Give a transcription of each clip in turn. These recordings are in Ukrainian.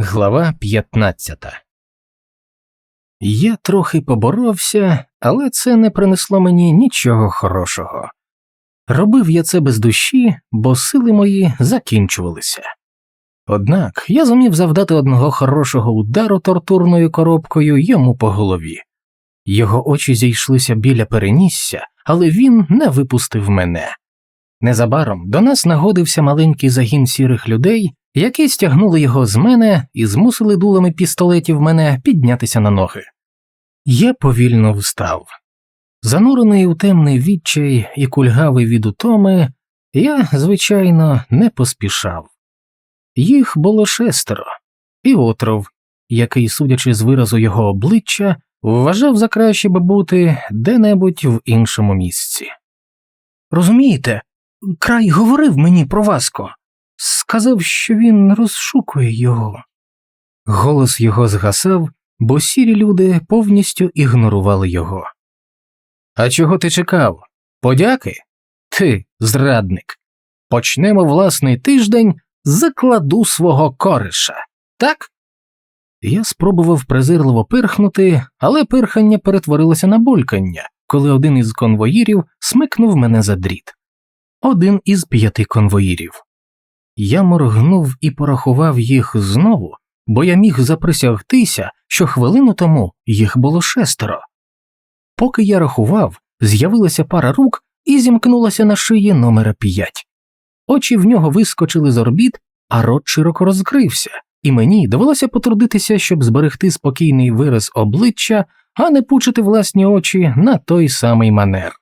Глава 15 Я трохи поборовся, але це не принесло мені нічого хорошого. Робив я це без душі, бо сили мої закінчувалися. Однак я зумів завдати одного хорошого удару тортурною коробкою йому по голові. Його очі зійшлися біля перенісся, але він не випустив мене. Незабаром до нас нагодився маленький загін сірих людей, які стягнули його з мене і змусили дулами пістолетів мене піднятися на ноги. Я повільно встав. Занурений у темний відчай і кульгавий від утоми, я, звичайно, не поспішав. Їх було шестеро, і отров, який, судячи з виразу його обличчя, вважав за краще би бути де-небудь в іншому місці. Розумієте, край говорив мені про Васко, сказав, що він розшукує його. Голос його згасав, бо сірі люди повністю ігнорували його. А чого ти чекав? Подяки? Ти, зрадник. Почнемо власний тиждень, закладу свого кориша, так? Я спробував презирливо пирхнути, але пирхання перетворилося на булькання, коли один із конвоїрів смикнув мене за дріт. Один із п'яти конвоїрів. Я моргнув і порахував їх знову, бо я міг заприсягтися, що хвилину тому їх було шестеро. Поки я рахував, з'явилася пара рук і зімкнулася на шиї номера п'ять. Очі в нього вискочили з орбіт, а рот широко розкрився, і мені довелося потрудитися, щоб зберегти спокійний вираз обличчя, а не пучити власні очі на той самий манер.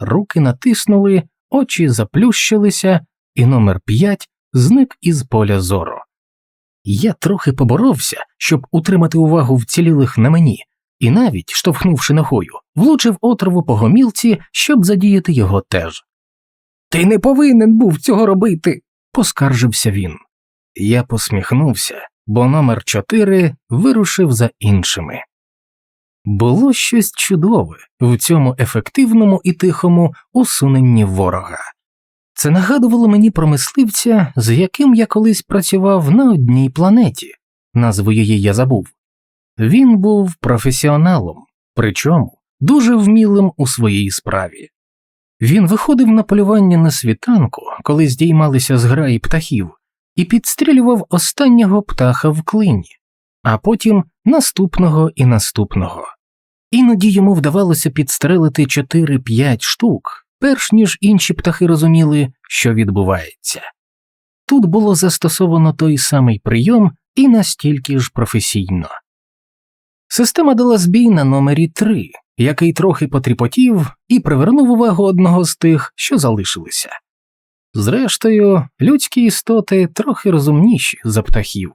Руки натиснули, очі заплющилися, і номер п'ять зник із поля зору. Я трохи поборовся, щоб утримати увагу вцілілих на мені, і навіть, штовхнувши ногою, влучив отрову по гомілці, щоб задіяти його теж. Ти не повинен був цього робити, поскаржився він. Я посміхнувся, бо номер чотири вирушив за іншими. Було щось чудове в цьому ефективному і тихому усуненні ворога. Це нагадувало мені про мисливця, з яким я колись працював на одній планеті, назву її я забув. Він був професіоналом, причому дуже вмілим у своїй справі. Він виходив на полювання на світанку, коли здіймалися зграї птахів, і підстрілював останнього птаха в клині, а потім наступного і наступного. Іноді йому вдавалося підстрелити 4-5 штук, перш ніж інші птахи розуміли, що відбувається. Тут було застосовано той самий прийом і настільки ж професійно. Система дала збій на номері 3, який трохи потріпотів і привернув увагу одного з тих, що залишилися. Зрештою, людські істоти трохи розумніші за птахів.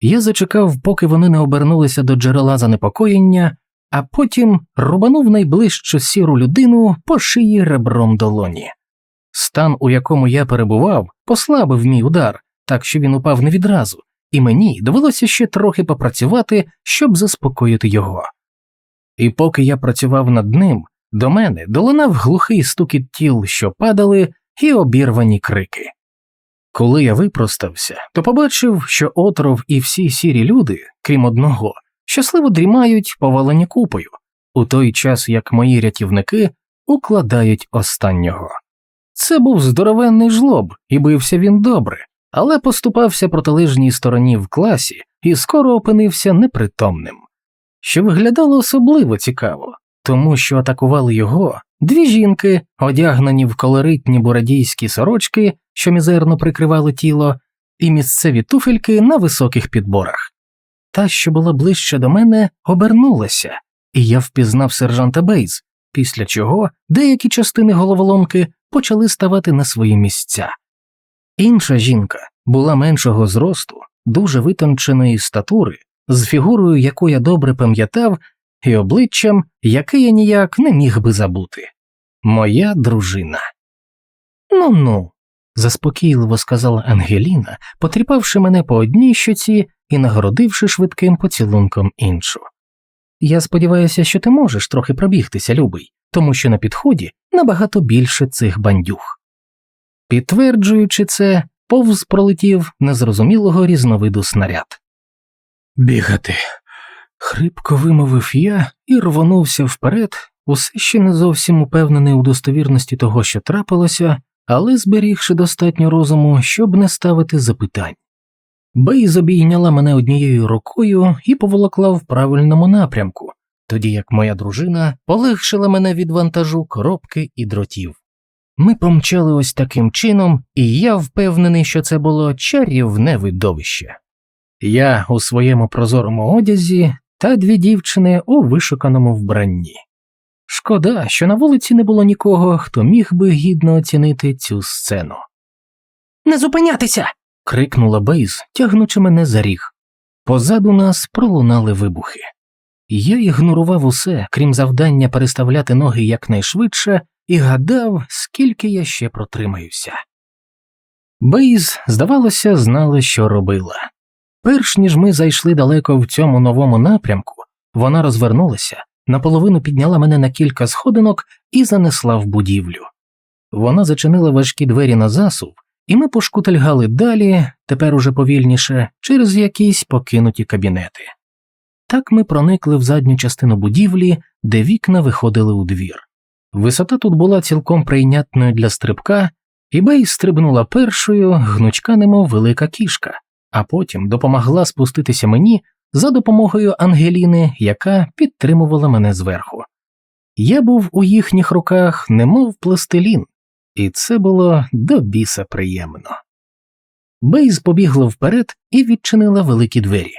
Я зачекав, поки вони не обернулися до джерела занепокоєння, а потім рубанув найближчу сіру людину по шиї ребром долоні. Стан, у якому я перебував, послабив мій удар, так що він упав не відразу, і мені довелося ще трохи попрацювати, щоб заспокоїти його. І поки я працював над ним, до мене долинав глухий стукіт тіл, що падали, і обірвані крики. Коли я випростався, то побачив, що отров і всі сірі люди, крім одного, щасливо дрімають повалені купою, у той час як мої рятівники укладають останнього. Це був здоровенний жлоб, і бився він добре, але поступався протилежній стороні в класі і скоро опинився непритомним, що виглядало особливо цікаво, тому що атакували його дві жінки, одягнені в колоритні бурадійські сорочки, що мізерно прикривали тіло, і місцеві туфельки на високих підборах. Та, що була ближче до мене, обернулася, і я впізнав сержанта Бейз, після чого деякі частини головоломки почали ставати на свої місця. Інша жінка була меншого зросту, дуже витонченої статури, з фігурою, яку я добре пам'ятав, і обличчям, яке я ніяк не міг би забути. Моя дружина. Ну ну, заспокійливо сказала Ангеліна, потріпавши мене по одній щоці і нагородивши швидким поцілунком іншу. Я сподіваюся, що ти можеш трохи пробігтися, любий, тому що на підході набагато більше цих бандюг. Підтверджуючи це, повз пролетів незрозумілого різновиду снаряд. Бігати. Хрипко вимовив я і рвонувся вперед, усе ще не зовсім упевнений у достовірності того, що трапилося, але зберігши достатньо розуму, щоб не ставити запитань. Бейз обійняла мене однією рукою і поволокла в правильному напрямку, тоді як моя дружина полегшила мене від вантажу коробки і дротів. Ми помчали ось таким чином, і я впевнений, що це було чарівне видовище. Я у своєму прозорому одязі та дві дівчини у вишуканому вбранні. Шкода, що на вулиці не було нікого, хто міг би гідно оцінити цю сцену. Не зупинятися. Крикнула Бейз, тягнучи мене за ріг. Позаду нас пролунали вибухи. Я ігнорував усе, крім завдання переставляти ноги якнайшвидше, і гадав, скільки я ще протримаюся. Бейз, здавалося, знала, що робила. Перш ніж ми зайшли далеко в цьому новому напрямку, вона розвернулася, наполовину підняла мене на кілька сходинок і занесла в будівлю. Вона зачинила важкі двері на засув, і ми пошкутильгали далі, тепер уже повільніше, через якісь покинуті кабінети. Так ми проникли в задню частину будівлі, де вікна виходили у двір. Висота тут була цілком прийнятною для стрибка, і Бей стрибнула першою, гнучка, немов велика кішка, а потім допомогла спуститися мені за допомогою Ангеліни, яка підтримувала мене зверху. Я був у їхніх руках, немов пластилін, і це було до біса приємно. Бейз побігла вперед і відчинила великі двері.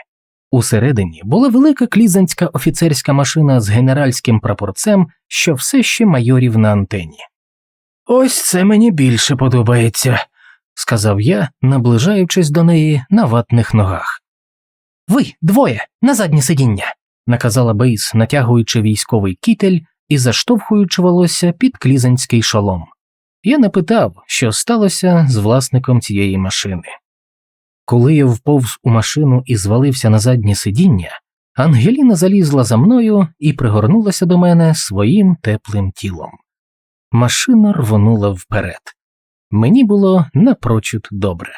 Усередині була велика клізанська офіцерська машина з генеральським прапорцем, що все ще майорів на антені. Ось це мені більше подобається, сказав я, наближаючись до неї на ватних ногах. Ви двоє на заднє сидіння, наказала Бейс, натягуючи військовий кітель і заштовхуючи волосся під клізанський шолом. Я не питав, що сталося з власником цієї машини. Коли я вповз у машину і звалився на заднє сидіння, Ангеліна залізла за мною і пригорнулася до мене своїм теплим тілом. Машина рвонула вперед. Мені було напрочуд добре.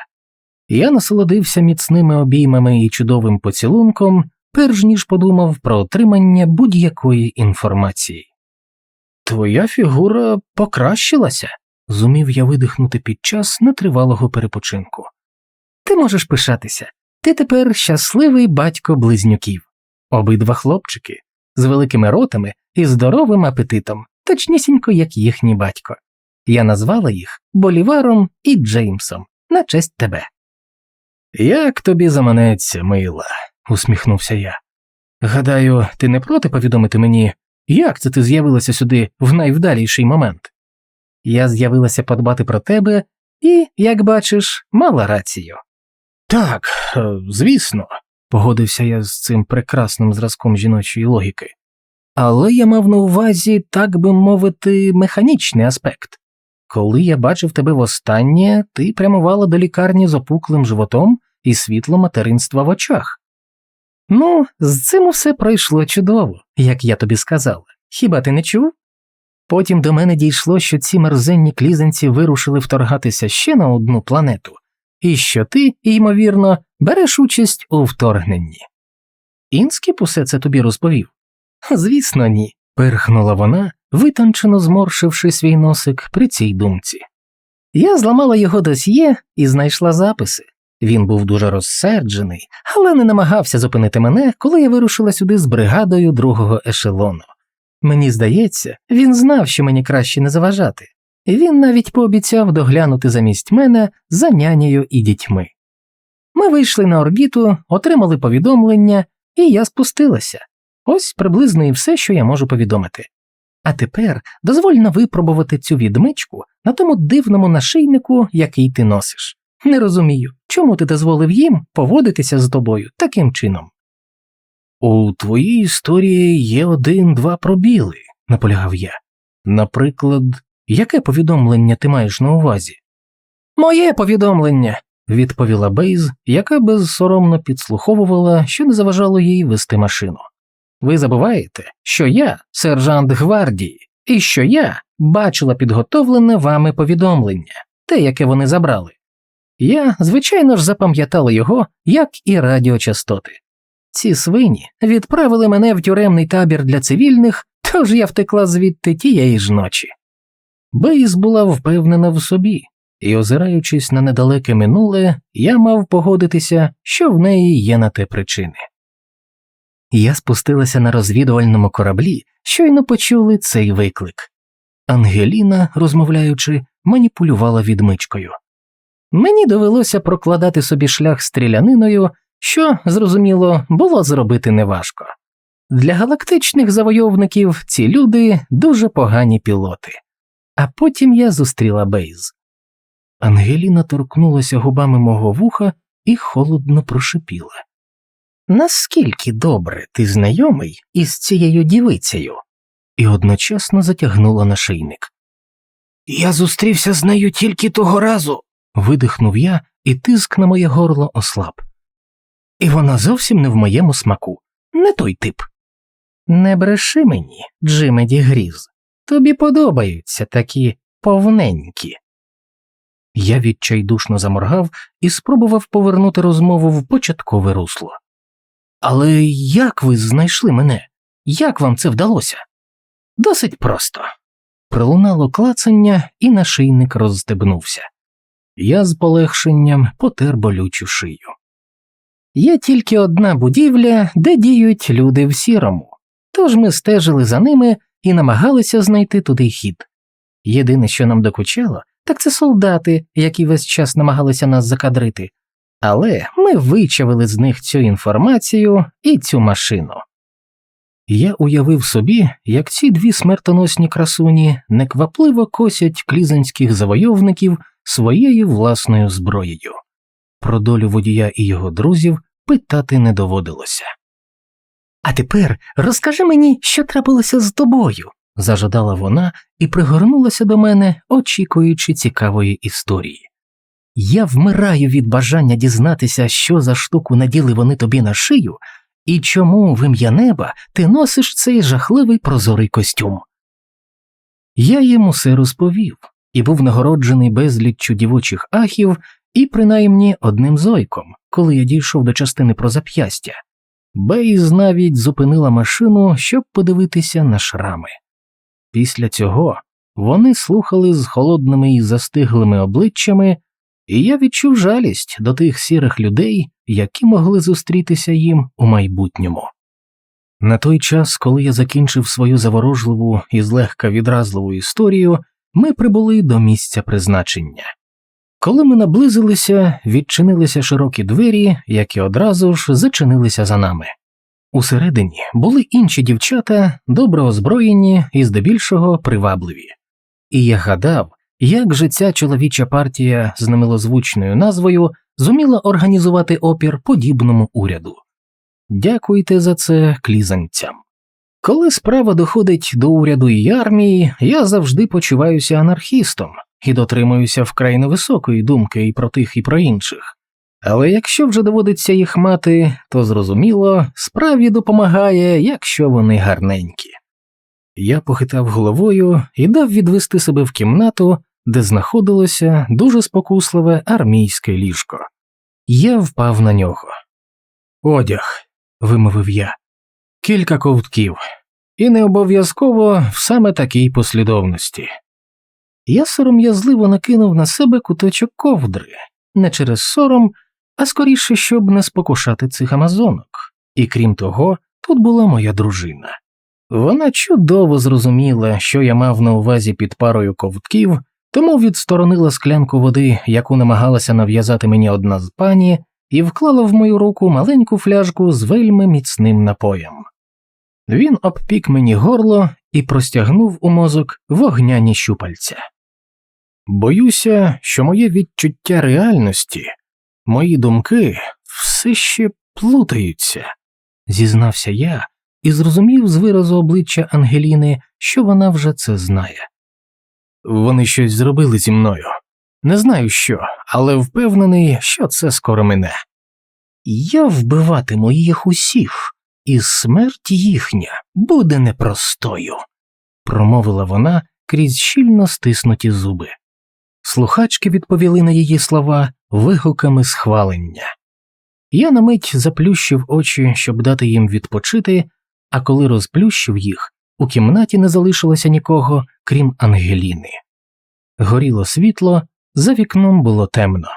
Я насолодився міцними обіймами і чудовим поцілунком, перш ніж подумав про отримання будь-якої інформації. Твоя фігура покращилася, зумів я видихнути під час нетривалого перепочинку. Ти можеш пишатися. Ти тепер щасливий батько близнюків, обидва хлопчики з великими ротами і здоровим апетитом, точнісінько як їхній батько. Я назвала їх Боліваром і Джеймсом на честь тебе. Як тобі заманеться, мила, усміхнувся я. Гадаю, ти не проти повідомити мені, як це ти з'явилася сюди в найвдаліший момент? Я з'явилася подбати про тебе і, як бачиш, мала рацію. Так, е, звісно, погодився я з цим прекрасним зразком жіночої логіки. Але я мав на увазі, так би мовити, механічний аспект. Коли я бачив тебе востаннє, ти прямувала до лікарні з опуклим животом і світло материнства в очах. Ну, з цим усе пройшло чудово, як я тобі сказала. Хіба ти не чув? Потім до мене дійшло, що ці мерзенні клізанці вирушили вторгатися ще на одну планету, і що ти, ймовірно, береш участь у вторгненні. Інскіп усе це тобі розповів? Звісно, ні, перхнула вона, витончено зморшивши свій носик при цій думці. Я зламала його досьє і знайшла записи. Він був дуже розсерджений, але не намагався зупинити мене, коли я вирушила сюди з бригадою другого ешелону. Мені здається, він знав, що мені краще не заважати, він навіть пообіцяв доглянути замість мене за нянею і дітьми. Ми вийшли на орбіту, отримали повідомлення, і я спустилася. Ось приблизно і все, що я можу повідомити. А тепер дозвольно випробувати цю відмичку на тому дивному нашийнику, який ти носиш. Не розумію, чому ти дозволив їм поводитися з тобою таким чином. У твоїй історії є один-два пробіли, наполягав я. Наприклад, яке повідомлення ти маєш на увазі? Моє повідомлення, відповіла Бейз, яка безсоромно підслуховувала, що не заважало їй вести машину. Ви забуваєте, що я сержант гвардії, і що я бачила підготовлене вами повідомлення, те, яке вони забрали. Я, звичайно ж, запам'ятала його, як і радіочастоти. Ці свині відправили мене в тюремний табір для цивільних, тож я втекла звідти тієї ж ночі. Бейс була впевнена в собі, і, озираючись на недалеке минуле, я мав погодитися, що в неї є на те причини. Я спустилася на розвідувальному кораблі, щойно почули цей виклик. Ангеліна, розмовляючи, маніпулювала відмичкою. Мені довелося прокладати собі шлях стріляниною, що, зрозуміло, було зробити неважко. Для галактичних завойовників ці люди дуже погані пілоти. А потім я зустріла Бейз. Ангеліна торкнулася губами мого вуха і холодно прошипіла. Наскільки добре ти знайомий із цією дівицею? і одночасно затягнула нашийник. Я зустрівся з нею тільки того разу, видихнув я, і тиск на моє горло ослаб. І вона зовсім не в моєму смаку, не той тип. Не бреши мені, Джимеді Гріз, тобі подобаються такі повненькі. Я відчайдушно заморгав і спробував повернути розмову в початкове русло. Але як ви знайшли мене? Як вам це вдалося? Досить просто. Пролунало клацання, і нашийник розстебнувся. Я з полегшенням потер болючу шию. Є тільки одна будівля, де діють люди в сірому, тож ми стежили за ними і намагалися знайти туди хід. Єдине, що нам докучало, так це солдати, які весь час намагалися нас закадрити, але ми вичавили з них цю інформацію і цю машину. Я уявив собі, як ці дві смертоносні красуні неквапливо косять клізанських завойовників своєю власною зброєю. Про долю водія і його друзів питати не доводилося. А тепер розкажи мені, що трапилося з тобою, зажадала вона і пригорнулася до мене, очікуючи цікавої історії. Я вмираю від бажання дізнатися, що за штуку наділи вони тобі на шию, і чому в ім'я неба ти носиш цей жахливий прозорий костюм? Я їм усе розповів і був нагороджений безліччю дівочих ахів і принаймні одним зойком, коли я дійшов до частини про зап'ястя. Бейз навіть зупинила машину, щоб подивитися на шрами. Після цього вони слухали з холодними і застиглими обличчями, і я відчув жалість до тих сірих людей, які могли зустрітися їм у майбутньому. На той час, коли я закінчив свою заворожливу і злегка відразливу історію, ми прибули до місця призначення. Коли ми наблизилися, відчинилися широкі двері, які одразу ж зачинилися за нами. Усередині були інші дівчата, добре озброєні і здебільшого привабливі. І я гадав, як же ця чоловіча партія з немилозвучною назвою зуміла організувати опір подібному уряду. Дякуйте за це клізанцям. Коли справа доходить до уряду і армії, я завжди почуваюся анархістом і дотримуюся вкрай невисокої думки і про тих, і про інших. Але якщо вже доводиться їх мати, то зрозуміло, справі допомагає, якщо вони гарненькі. Я похитав головою і дав відвести себе в кімнату, де знаходилося дуже спокусливе армійське ліжко. Я впав на нього. Одяг, вимовив я, кілька ковтків, і не обов'язково в саме такій послідовності. Я сором'язливо накинув на себе куточок ковдри, не через сором, а скоріше, щоб не спокушати цих амазонок, і крім того, тут була моя дружина. Вона чудово зрозуміла, що я мав на увазі під парою ковтків, тому відсторонила склянку води, яку намагалася нав'язати мені одна з пані, і вклала в мою руку маленьку фляжку з вельми міцним напоєм. Він обпік мені горло і простягнув у мозок вогняні щупальця. Боюся, що моє відчуття реальності, мої думки все ще плутаються, зізнався я і зрозумів з виразу обличчя Ангеліни, що вона вже це знає. Вони щось зробили зі мною. Не знаю що, але впевнений, що це скоро мене. Я вбиватиму їх усіх, і смерть їхня буде непростою, промовила вона крізь щільно стиснуті зуби. Слухачки відповіли на її слова вигуками схвалення. Я на мить заплющив очі, щоб дати їм відпочити, а коли розплющив їх, у кімнаті не залишилося нікого, крім Ангеліни. Горіло світло, за вікном було темно.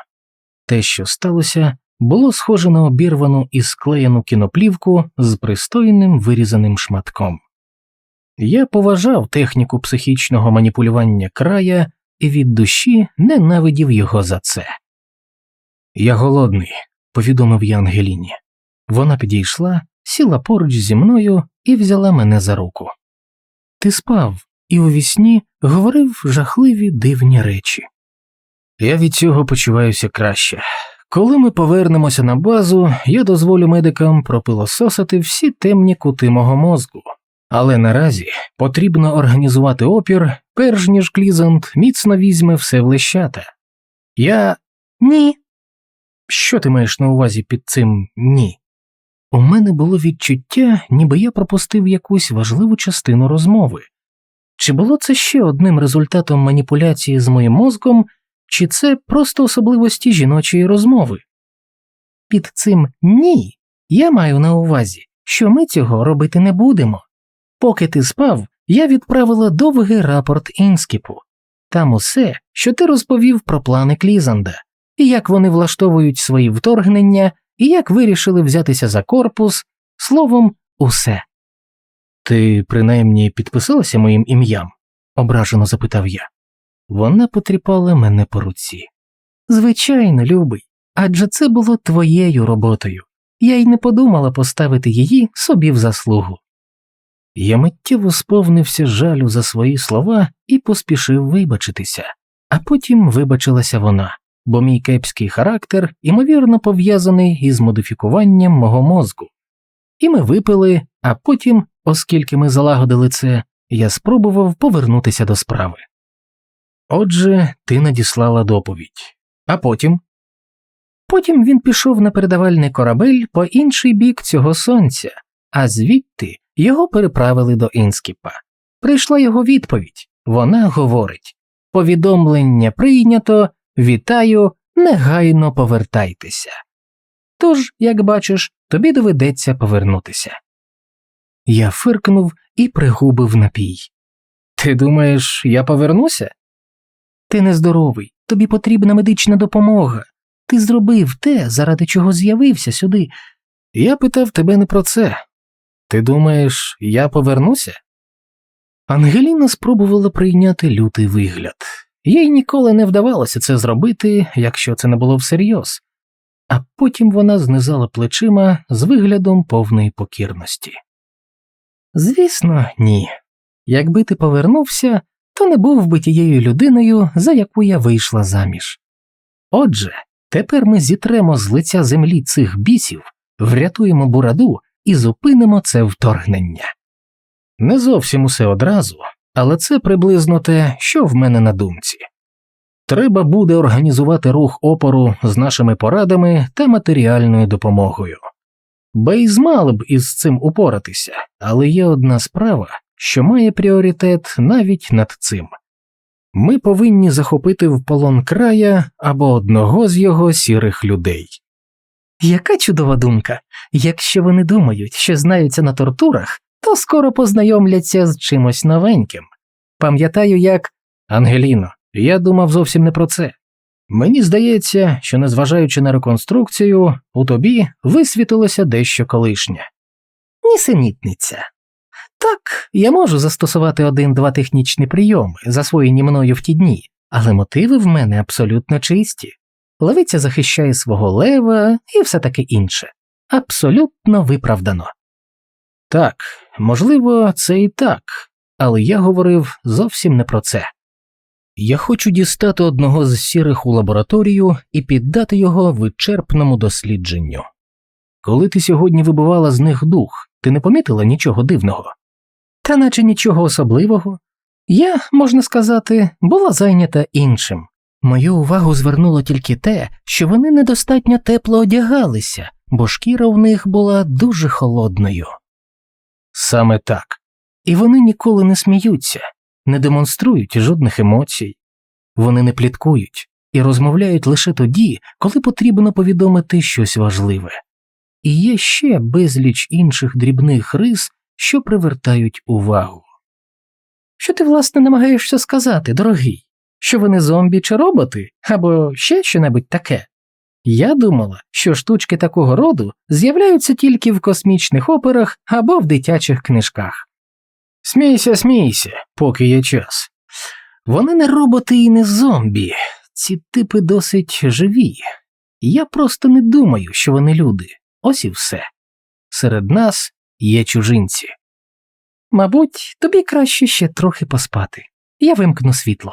Те, що сталося, було схоже на обірвану і склеєну кіноплівку з пристойним вирізаним шматком. Я поважав техніку психічного маніпулювання края і від душі ненавидів його за це. Я голодний, повідомив я Ангеліні. Вона підійшла, сіла поруч зі мною і взяла мене за руку. Ти спав і у говорив жахливі дивні речі. Я від цього почуваюся краще. Коли ми повернемося на базу, я дозволю медикам пропилососити всі темні кути мого мозку. Але наразі потрібно організувати опір, перш ніж Клізант міцно візьме все в лещата. Я ні. Що ти маєш на увазі під цим ні? У мене було відчуття, ніби я пропустив якусь важливу частину розмови. Чи було це ще одним результатом маніпуляції з моїм мозком, чи це просто особливості жіночої розмови? Під цим ні. Я маю на увазі, що ми цього робити не будемо. Поки ти спав, я відправила довгий рапорт інскіпу. Там усе, що ти розповів про плани Клізанда, і як вони влаштовують свої вторгнення, і як вирішили взятися за корпус, словом, усе. Ти принаймні підписалася моїм ім'ям? ображено запитав я. Вона потріпала мене по руці. Звичайно, любий, адже це було твоєю роботою. Я й не подумала поставити її собі в заслугу. Я миттєво сповнився жалю за свої слова і поспішив вибачитися, а потім вибачилася вона, бо мій кепський характер ймовірно пов'язаний із модифікуванням мого мозку. І ми випили, а потім, оскільки ми залагодили це, я спробував повернутися до справи. Отже, ти надіслала доповідь, а потім. Потім він пішов на передавальний корабель по інший бік цього сонця, а звідти його переправили до Інскіпа. Прийшла його відповідь. Вона говорить повідомлення прийнято, вітаю, негайно повертайтеся. Тож, як бачиш, тобі доведеться повернутися. Я фиркнув і пригубив напій. Ти думаєш, я повернуся? Ти нездоровий, тобі потрібна медична допомога. Ти зробив те, заради чого з'явився сюди. Я питав тебе не про це. Ти думаєш, я повернуся? Ангеліна спробувала прийняти лютий вигляд, їй ніколи не вдавалося це зробити, якщо це не було всерйоз, а потім вона знизала плечима з виглядом повної покірності. Звісно, ні. Якби ти повернувся, то не був би тією людиною, за яку я вийшла заміж. Отже, тепер ми зітремо з лиця землі цих бісів, врятуємо бураду і зупинимо це вторгнення. Не зовсім усе одразу, але це приблизно те, що в мене на думці. Треба буде організувати рух опору з нашими порадами та матеріальною допомогою. Бейз мали б із цим упоратися, але є одна справа, що має пріоритет навіть над цим. Ми повинні захопити в полон края або одного з його сірих людей. Яка чудова думка. Якщо вони думають, що знаються на тортурах, то скоро познайомляться з чимось новеньким. Пам'ятаю, як Ангеліно, я думав зовсім не про це. Мені здається, що, незважаючи на реконструкцію, у тобі висвітилося дещо колишнє. Нісенітниця. Так, я можу застосувати один-два технічні прийоми, засвоєні мною в ті дні, але мотиви в мене абсолютно чисті. Левиця захищає свого лева і все таке інше. Абсолютно виправдано. Так, можливо, це і так, але я говорив зовсім не про це. Я хочу дістати одного з сірих у лабораторію і піддати його вичерпному дослідженню. Коли ти сьогодні вибивала з них дух, ти не помітила нічого дивного? Та наче нічого особливого. Я, можна сказати, була зайнята іншим. Мою увагу звернуло тільки те, що вони недостатньо тепло одягалися, бо шкіра в них була дуже холодною. Саме так. І вони ніколи не сміються, не демонструють жодних емоцій, вони не пліткують, і розмовляють лише тоді, коли потрібно повідомити щось важливе. І є ще безліч інших дрібних рис, що привертають увагу. Що ти, власне, намагаєшся сказати, дорогий? Що вони зомбі чи роботи, або ще щонебудь таке? Я думала, що штучки такого роду з'являються тільки в космічних операх або в дитячих книжках. Смійся, смійся, поки є час. Вони не роботи і не зомбі, ці типи досить живі. Я просто не думаю, що вони люди. Ось і все. Серед нас є чужинці. Мабуть, тобі краще ще трохи поспати. Я вимкну світло.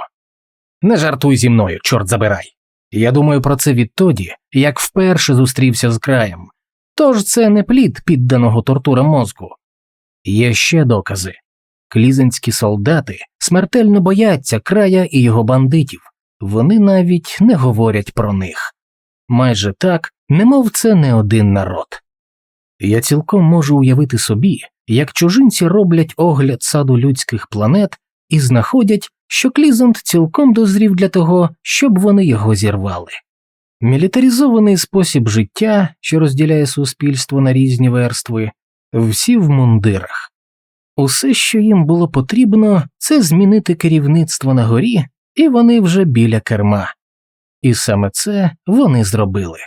Не жартуй зі мною, чорт забирай. Я думаю про це відтоді, як вперше зустрівся з краєм. Тож це не плід підданого тортурам мозку. Є ще докази. Клізенські солдати смертельно бояться края і його бандитів, вони навіть не говорять про них. Майже так, немов це не один народ. Я цілком можу уявити собі, як чужинці роблять огляд саду людських планет і знаходять, що Клізант цілком дозрів для того, щоб вони його зірвали. Мілітаризований спосіб життя, що розділяє суспільство на різні верстви, всі в мундирах. Усе, що їм було потрібно, це змінити керівництво на горі, і вони вже біля керма. І саме це вони зробили.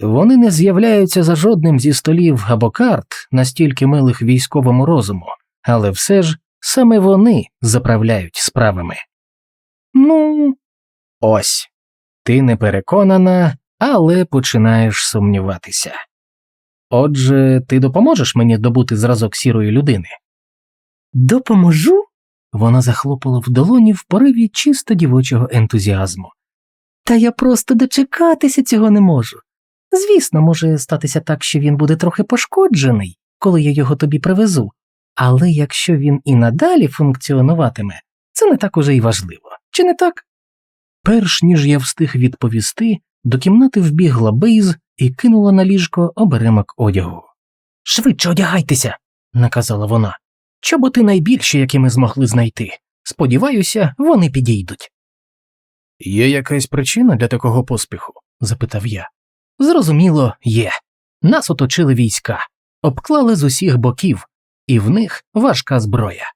Вони не з'являються за жодним зі столів або карт, настільки милих військовому розуму, але все ж саме вони заправляють справами. Ну, ось ти не переконана, але починаєш сумніватися. Отже, ти допоможеш мені добути зразок сірої людини? Допоможу? Вона захлопала в долоні в пориві чисто дівочого ентузіазму. Та я просто дочекатися цього не можу. Звісно, може статися так, що він буде трохи пошкоджений, коли я його тобі привезу, але якщо він і надалі функціонуватиме, це не так уже й важливо, чи не так? Перш ніж я встиг відповісти, до кімнати вбігла Бейз і кинула на ліжко оберемок одягу. Швидше одягайтеся, наказала вона. Чоботи найбільші, які ми змогли знайти. Сподіваюся, вони підійдуть. Є якась причина для такого поспіху? запитав я. Зрозуміло, є. Нас оточили війська, обклали з усіх боків, і в них важка зброя.